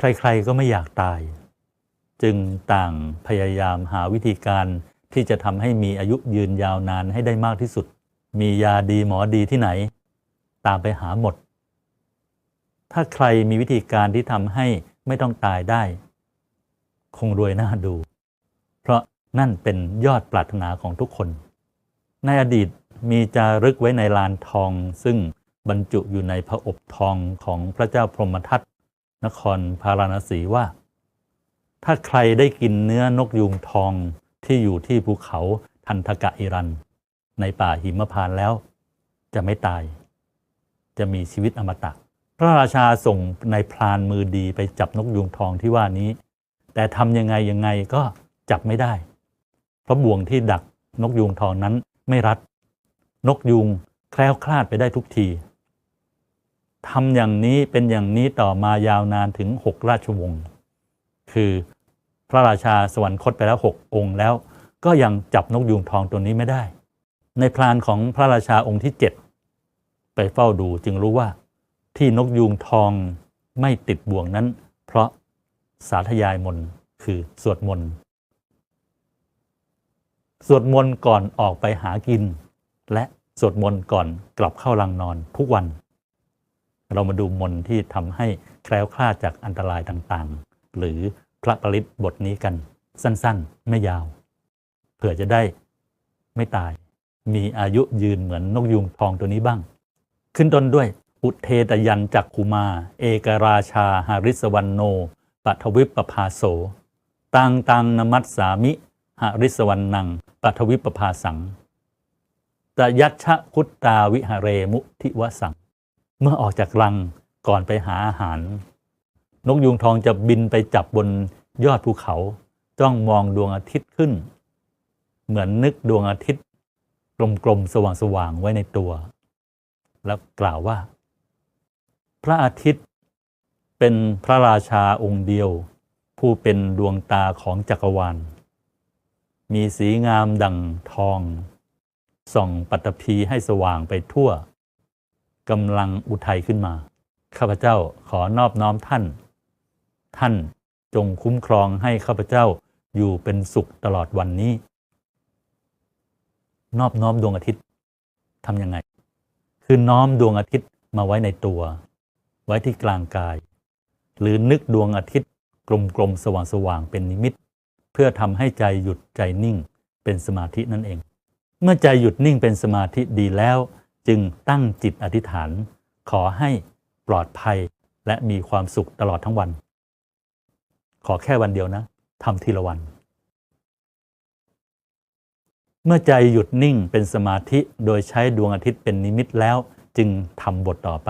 ใครๆก็ไม่อยากตาย จึงต่างพยายามหาวิธีการที่จะทำให้มีอายุยืนยาวนานให้ได้มากที่สุด มียาดีหมอดีที่ไหน ตามไปหาหมด ถ้าใครมีวิธีการที่ทำให้ไม่ต้องตายได้ คงรวยน่าดู เพราะนั่นเป็นยอดปรารถนาของทุกคน ในอดีตมีจารึกไว้ในลานทอง ซึ่งบรรจุอยู่ในพระอบทองของพระเจ้าพรหมทัต นครพาราณสีว่า ถ้าใครได้กินเนื้อนกยูงทองที่อยู่ที่ภูเขาทันทกะอิรัน ในป่าหิมพานแล้ว จะไม่ตาย จะมีชีวิตอมตะ พระราชาส่งในายพรานมือดีไปจับนกยูงทองที่ว่านี้ แต่ทำยังไงยังไงก็จับไม่ได้ เพราะบ่วงที่ดักนกยูงทองนั้นไม่รัด นกยูงแคล้วคลาดไปได้ทุกที ทำอย่างนี้เป็นอย่างนี้ต่อมายาวนานถึงหกราชวงศ์ คือพระราชาสวรรคตไปแล้วหกองค์แล้ว ก็ยังจับนกยูงทองตัวนี้ไม่ได้ ในพลานของพระราชาองค์ที่เจ็ดไปเฝ้าดูจึงรู้ว่า ที่นกยูงทองไม่ติดบ่วงนั้น เพราะสาธยายมนคือสวดมนต์สวดมนต์ก่อนออกไปหากิน และสวดมนต์ก่อนกลับเข้าลังนอนทุกวัน เรามาดูมนที่ทำให้แคล้วคลาดจากอันตรายต่างๆ หรือพระปริตบทนี้กัน สั้นๆ ไม่ยาว เผื่อจะได้ไม่ตาย มีอายุยืนเหมือนนกยูงทองตัวนี้บ้าง ขึ้นต้นด้วย อุเทตยันจักคุมา เอกราชาหาริสวันโนปัทวิปปภาโสตังตังนมัสสามิหาริสวันนังปัทวิปปภาสังตยัชชะคุตตาวิหเรมุทิวสัง เมื่อออกจากรังก่อนไปหาอาหาร นกยูงทองจะบินไปจับบนยอดภูเขาจ้องมองดวงอาทิตย์ขึ้น เหมือนนึกดวงอาทิตย์กลมๆสว่างๆไว้ในตัว แล้วกล่าวว่า พระอาทิตย์เป็นพระราชาองค์เดียว ผู้เป็นดวงตาของจักรวาล มีสีงามดังทอง ส่องปัตภีให้สว่างไปทั่ว กำลังอุทัยขึ้นมา ข้าพเจ้าขอนอบน้อมท่าน ท่านจงคุ้มครองให้ข้าพเจ้าอยู่เป็นสุขตลอดวันนี้ นอบน้อมดวงอาทิตย์ทำยังไง คือน้อมดวงอาทิตย์มาไว้ในตัว ไว้ที่กลางกาย หรือนึกดวงอาทิตย์กลมๆสว่างๆเป็นนิมิต เพื่อทำให้ใจหยุดใจนิ่งเป็นสมาธินั่นเอง เมื่อใจหยุดนิ่งเป็นสมาธิดีแล้ว จึงตั้งจิตอธิษฐาน ขอให้ปลอดภัยและมีความสุขตลอดทั้งวัน ขอแค่วันเดียวนะทำทีละวัน เมื่อใจหยุดนิ่งเป็นสมาธิโดยใช้ดวงอาทิตย์เป็นนิมิตแล้วจึงทำบทต่อไป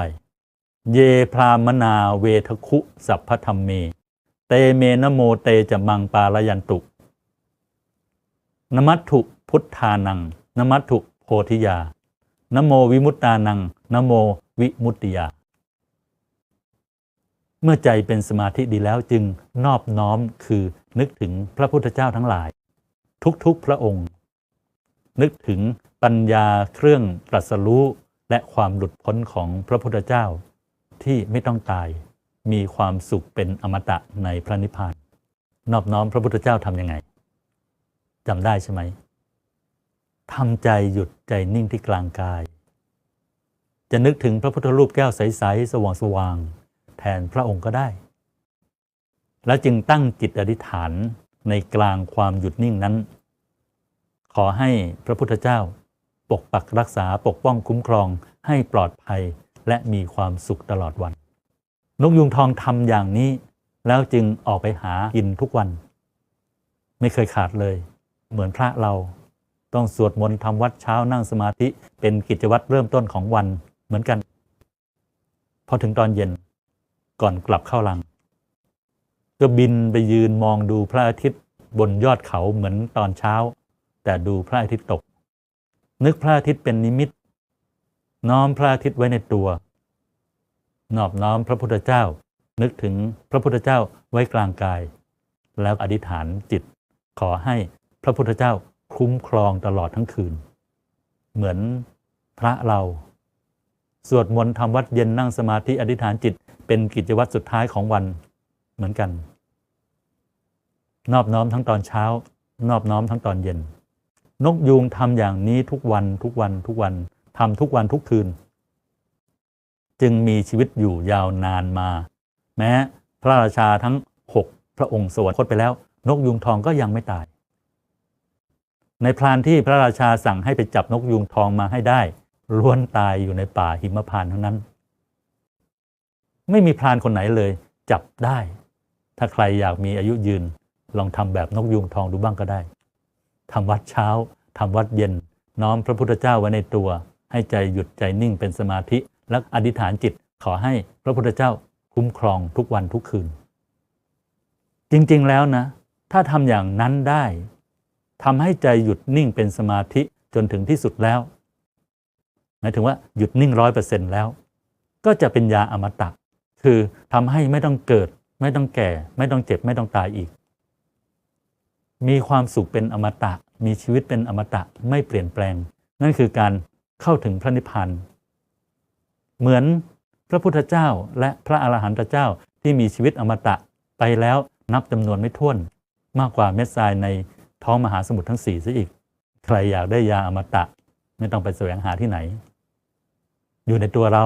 เยพรามนาเวทคุสัพพธรรมเม เตเมนโมเตจะมังปาลยันตุ นมัตถุพุทธานัง นมัตถุโพธิยา นโมวิมุตตานังนโมวิมุตติยา เมื่อใจเป็นสมาธิดีแล้วจึงนอบน้อมคือนึกถึงพระพุทธเจ้าทั้งหลาย ทุกๆพระองค์ นึกถึงปัญญาเครื่องตรัสรู้และความหลุดพ้นของพระพุทธเจ้า ที่ไม่ต้องตายมีความสุขเป็นอมตะในพระนิพพาน นอบน้อมพระพุทธเจ้าทำยังไงจำได้ใช่ไหม ทำใจหยุดใจนิ่งที่กลางกาย จะนึกถึงพระพุทธรูปแก้วใส ๆ สว่างๆแทนพระองค์ก็ได้ แล้วจึงตั้งจิตอธิษฐานในกลางความหยุดนิ่งนั้น ขอให้พระพุทธเจ้าปกปักรักษาปกป้องคุ้มครองให้ปลอดภัยและมีความสุขตลอดวัน นกยุงทองทำอย่างนี้ แล้วจึงออกไปหากินทุกวัน ไม่เคยขาดเลย เหมือนพระเรา ต้องสวดมนต์ทำวัดเช้านั่งสมาธิเป็นกิจวัตรเริ่มต้นของวันเหมือนกัน พอถึงตอนเย็นก่อนกลับเข้าลัง ก็บินไปยืนมองดูพระอาทิตย์บนยอดเขาเหมือนตอนเช้า แต่ดูพระอาทิตย์ตก นึกพระอาทิตย์เป็นนิมิต น้อมพระอาทิตย์ไว้ในตัว นอบน้อมพระพุทธเจ้า นึกถึงพระพุทธเจ้าไว้กลางกาย แล้วอธิษฐานจิต ขอให้พระพุทธเจ้า คุ้มครองตลอดทั้งคืน เหมือนพระเรา สวดมนต์ทำวัดเย็นนั่งสมาธิอธิษฐานจิตเป็นกิจวัตรสุดท้ายของวันเหมือนกัน นอบน้อมทั้งตอนเช้า นอบน้อมทั้งตอนเย็น นกยูงทำอย่างนี้ทุกวันทุกวันทุกวันทำทุกวันทุกคืน จึงมีชีวิตอยู่ยาวนานมา แม้พระราชาทั้งหกพระองค์สวรรคตไปแล้ว นกยูงทองก็ยังไม่ตาย ในพรานที่พระราชาสั่งให้ไปจับนกยูงทองมาให้ได้ล้วนตายอยู่ในป่าหิมพานต์ทั้งนั้น ไม่มีพรานคนไหนเลย จับได้ ถ้าใครอยากมีอายุยืน ลองทำแบบนกยูงทองดูบ้างก็ได้ทำวัดเช้าทำวัดเย็น น้อมพระพุทธเจ้าไว้ในตัว ให้ใจหยุดใจนิ่งเป็นสมาธิ และอธิษฐานจิตขอให้พระพุทธเจ้าคุ้มครองทุกวันทุกคืน จริงๆแล้วนะ ถ้าทำอย่างนั้นได้ ทำให้ใจหยุดนิ่งเป็นสมาธิจนถึงที่สุดแล้วหมายถึงว่าหยุดนิ่งร้อยเปอร์เซ็นต์แล้ว ก็จะเป็นยาอมตะคือทำให้ไม่ต้องเกิด ไม่ต้องแก่ ไม่ต้องเจ็บ ไม่ต้องตายอีก มีความสุขเป็นอมตะ มีชีวิตเป็นอมตะไม่เปลี่ยนแปลง นั่นคือการเข้าถึงพระนิพพานเหมือนพระพุทธเจ้าและพระอรหันตเจ้าที่มีชีวิตอมตะไปแล้วนับจำนวนไม่ถ้วนมากกว่าเม็ดทรายใน ท้องมหาสมุทรทั้งสี่ซะอีก ใครอยากได้ยาอมตะ ไม่ต้องไปแสวงหาที่ไหน อยู่ในตัวเรา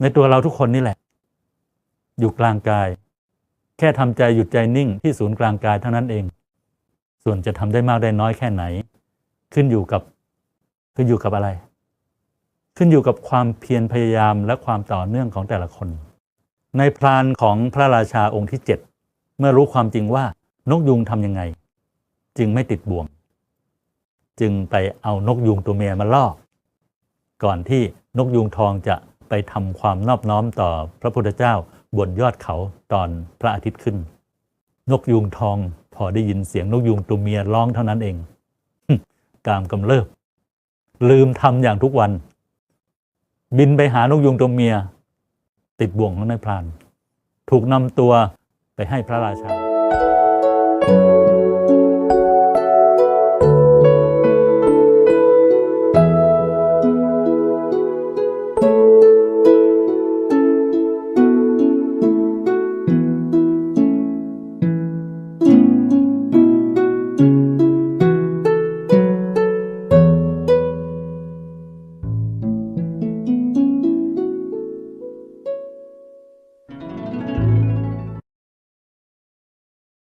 ในตัวเราทุกคนนี่แหละ อยู่กลางกาย แค่ทำใจหยุดใจนิ่งที่ศูนย์กลางกายเท่านั้นเอง ส่วนจะทำได้มากได้น้อยแค่ไหน ขึ้นอยู่กับขึ้นอยู่กับอะไร ขึ้นอยู่กับความเพียรพยายามและความต่อเนื่องของแต่ละคน ในพรานของพระราชาองค์ที่เจ็ดเมื่อรู้ความจริงว่านกยุงทำยังไง จึงไม่ติดบ่วง จึงไปเอานกยูงตัวเมียมาล่อก่อนที่นกยูงทองจะไปทำความนอบน้อมต่อพระพุทธเจ้าบนยอดเขาตอนพระอาทิตย์ขึ้น นกยูงทองพอได้ยินเสียงนกยูงตัวเมียร้องเท่านั้นเอง กามกำเริบ ลืมทำอย่างทุกวัน บินไปหานกยูงตัวเมีย ติดบ่วงของนายพราน ถูกนำตัวไปให้พระราชา